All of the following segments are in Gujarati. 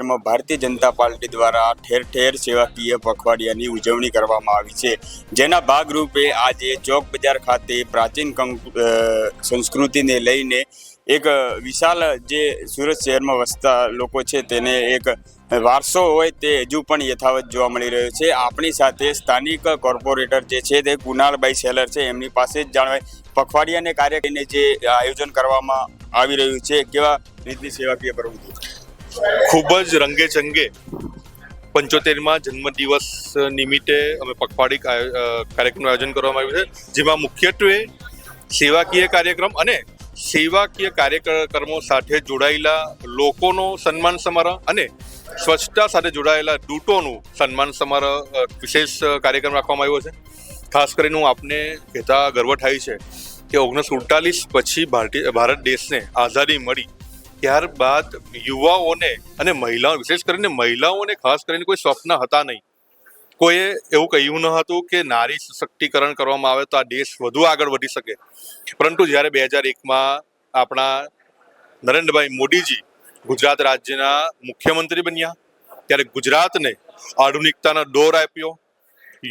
એમાં ભારતીય જનતા પાર્ટી દ્વારા ઠેર ઠેર સેવાકીય પખવાડિયાની ઉજવણી કરવામાં આવી છે. જેના ભાગરૂપે આજે ચોક બજાર ખાતે પ્રાચીન સંસ્કૃતિને લઈને એક વિશાલ જે સુરત શહેરમાં વસતા લોકો છે તેને એક વારસો હોય તે હજુ પણ યથાવત જોવા મળી રહ્યો છે. આપણી સાથે સ્થાનિક કોર્પોરેટર જે છે તે કુનાલભાઈ સેલર છે. એમની પાસે જ જાણવાય પખવાડિયાને કાર્યક્રમને જે આયોજન કરવામાં આવી રહ્યું છે, કેવા રીતની સેવાકીય પ્રવૃત્તિ ખૂબ જ રંગે ચંગે પંચોતેરમાં જન્મદિવસ નિમિત્તે અમે પખવાડી કાર્યક્રમનું આયોજન કરવામાં આવ્યું છે, જેમાં મુખ્યત્વે સેવાકીય કાર્યક્રમ અને સેવાકીય કાર્યક્રમો સાથે જોડાયેલા લોકોનો સન્માન સમારોહ અને સ્વચ્છતા સાથે જોડાયેલા દૂતોનું સન્માન સમારોહ વિશેષ કાર્યક્રમ રાખવામાં આવ્યો છે. ખાસ કરીને હું આપને કહેતા ગર્વ થાય છે કે ઓગણીસો ઉડતાલીસ પછી ભારતીય ભારત દેશને આઝાદી મળી. ત્યારબાદ યુવાઓને અને મહિલાઓ, વિશેષ કરીને મહિલાઓને ખાસ કરીને કોઈ સ્વપ્ન હતા નહીં. કોઈએ એવું કહ્યું ન હતું કે નારી સશક્તિકરણ કરવામાં આવે તો આ દેશ વધુ આગળ વધી શકે. પરંતુ જ્યારે બે હજાર એકમાં આપણા નરેન્દ્રભાઈ મોદીજી ગુજરાત રાજ્યના મુખ્યમંત્રી બન્યા, ત્યારે ગુજરાતને આધુનિકતાનો દોર આપ્યો,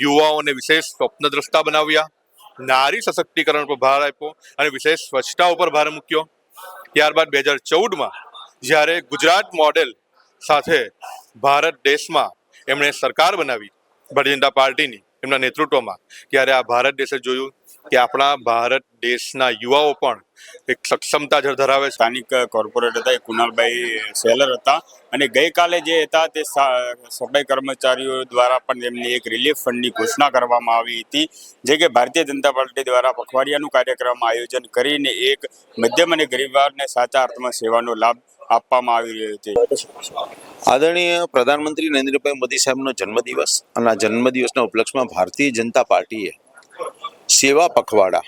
યુવાઓને વિશેષ સ્વપ્નદ્રષ્ટા બનાવ્યા, નારી સશક્તિકરણ પર ભાર આપ્યો અને વિશેષ સ્વચ્છતા ઉપર ભાર મૂક્યો. ત્યારબાદ બે હજાર ચૌદમાં જ્યારે ગુજરાત મોડેલ સાથે ભારત દેશમાં એમણે સરકાર બનાવી. ભારતીય જનતા પાર્ટીની એમના નેતૃત્વમાં. ત્યારે આ ભારત દેશે જોયું કે આપણા ભારત દેશના યુવાઓ પણ એક સક્ષમતા ધરાવે સ્થાનિક કોર્પોરેટર હતા એ કુનાલભાઈ સેલર હતા અને ગઈકાલે જે હતા તે સફાઈ કર્મચારીઓ દ્વારા પણ એમની એક રિલીફ ફંડની ઘોષણા કરવામાં આવી હતી. જે કે ભારતીય જનતા પાર્ટી દ્વારા પખવાડિયાનું કાર્યક્રમ આયોજન કરીને એક મધ્યમ અને ગરીબવારને સાચા અર્થમાં સેવાનો લાભ આપવામાં આવી રહ્યો છે. આદરણીય પ્રધાનમંત્રી નરેન્દ્રભાઈ મોદી સાહેબનો જન્મદિવસ અને આ જન્મદિવસના ઉપલક્ષમાં ભારતીય જનતા પાર્ટીએ સેવા પખવાડા.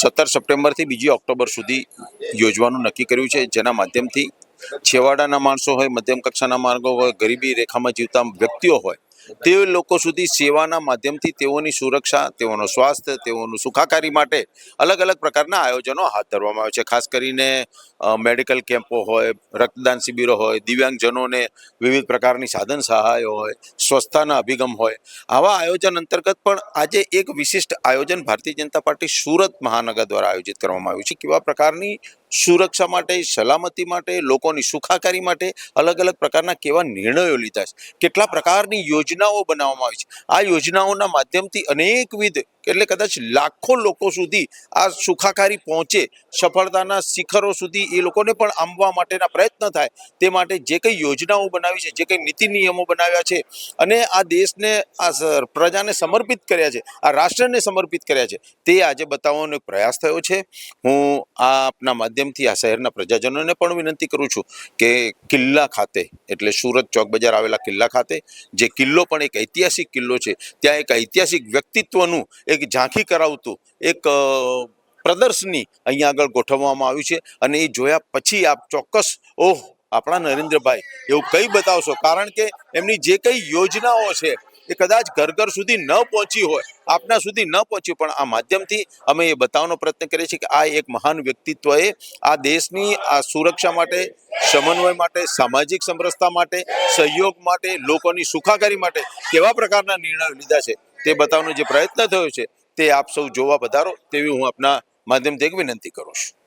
સત્તર સપ્ટેમ્બરથી બીજી ઓક્ટોબર સુધી યોજવાનું નક્કી કર્યું છે. જેના માધ્યમથી છેવાડાના માણસો હોય, મધ્યમ કક્ષાના માર્ગો હોય, ગરીબી રેખામાં જીવતા વ્યક્તિઓ હોય તે લોકો સુધી સેવાના માધ્યમથી તેઓની સુરક્ષા, તેઓનું સ્વાસ્થ્ય, તેઓનું સુખાકારી માટે અલગ અલગ પ્રકારના આયોજનો હાથ ધરવામાં આવે છે. ખાસ કરીને મેડિકલ કેમ્પો હોય, રક્તદાન શિબિરો હોય, દિવ્યાંગજનોને વિવિધ પ્રકારની સાધન સહાય હોય સ્વચ્છતાના અભિગમ હોય. આવા આયોજન અંતર્ગત પણ આજે એક વિશિષ્ટ આયોજન ભારતીય જનતા પાર્ટી સુરત મહાનગર દ્વારા આયોજિત કરવામાં આવ્યું છે. કેવા પ્રકારની સુરક્ષા માટે, સલામતી માટે, લોકોની સુખાકારી માટે અલગ અલગ પ્રકારના કેવા નિર્ણયો લીધા છે. કેટલા પ્રકારની યોજનાઓ બનાવવામાં આવી છે. આ યોજનાઓના માધ્યમથી અનેકવિધ, એટલે કદાચ લાખો લોકો સુધી આ સુખાકારી પહોંચે, સફળતાના શિખરો સુધી એ લોકોને પણ આંબવા માટેના પ્રયત્ન થાય. તે માટે જે કંઈ યોજનાઓ બનાવી છે, જે કંઈ નીતિ નિયમો બનાવ્યા છે અને આ દેશને, આ પ્રજાને સમર્પિત કર્યા છે, આ રાષ્ટ્રને સમર્પિત કર્યા છે, તે આજે બતાવવાનો પ્રયાસ થયો છે. હું આપના માધ્યમથી આ શહેરના પ્રજાજનોને પણ વિનંતી કરું છું કે કિલ્લા ખાતે, એટલે સુરત ચોક બજાર આવેલા કિલ્લા ખાતે, જે કિલ્લો પણ એક ઐતિહાસિક કિલ્લો છે, ત્યાં એક ઐતિહાસિક વ્યક્તિત્વનું એક ઝાંખી કરાવતું એક પ્રદર્શની અહીંયા આગળ ગોઠવવામાં આવ્યું છે. અને એ જોયા પછી આપ ચોક્કસ, ઓહ, આપણા નરેન્દ્રભાઈ, એવું કઈ બતાવશો? કારણ કે એમની જે કઈ યોજનાઓ છે એ કદાચ ઘર ઘર સુધી ન પહોંચી હોય, આપના સુધી ન પહોંચ્યું, પણ આ માધ્યમથી અમે એ બતાવવાનો પ્રયત્ન કરીએ છીએ કે આ એક મહાન વ્યક્તિત્વએ આ દેશની આ સુરક્ષા માટે, સમન્વય માટે, સામાજિક સમરસતા માટે, સહયોગ માટે, લોકોની સુખાકારી માટે કેવા પ્રકારના નિર્ણયો લીધા છે તે બતાવવાનો જે પ્રયત્ન થયો છે તે આપ સૌ જોવા પધારો તેવી હું આપના માધ્યમથી એક વિનંતી કરું છું.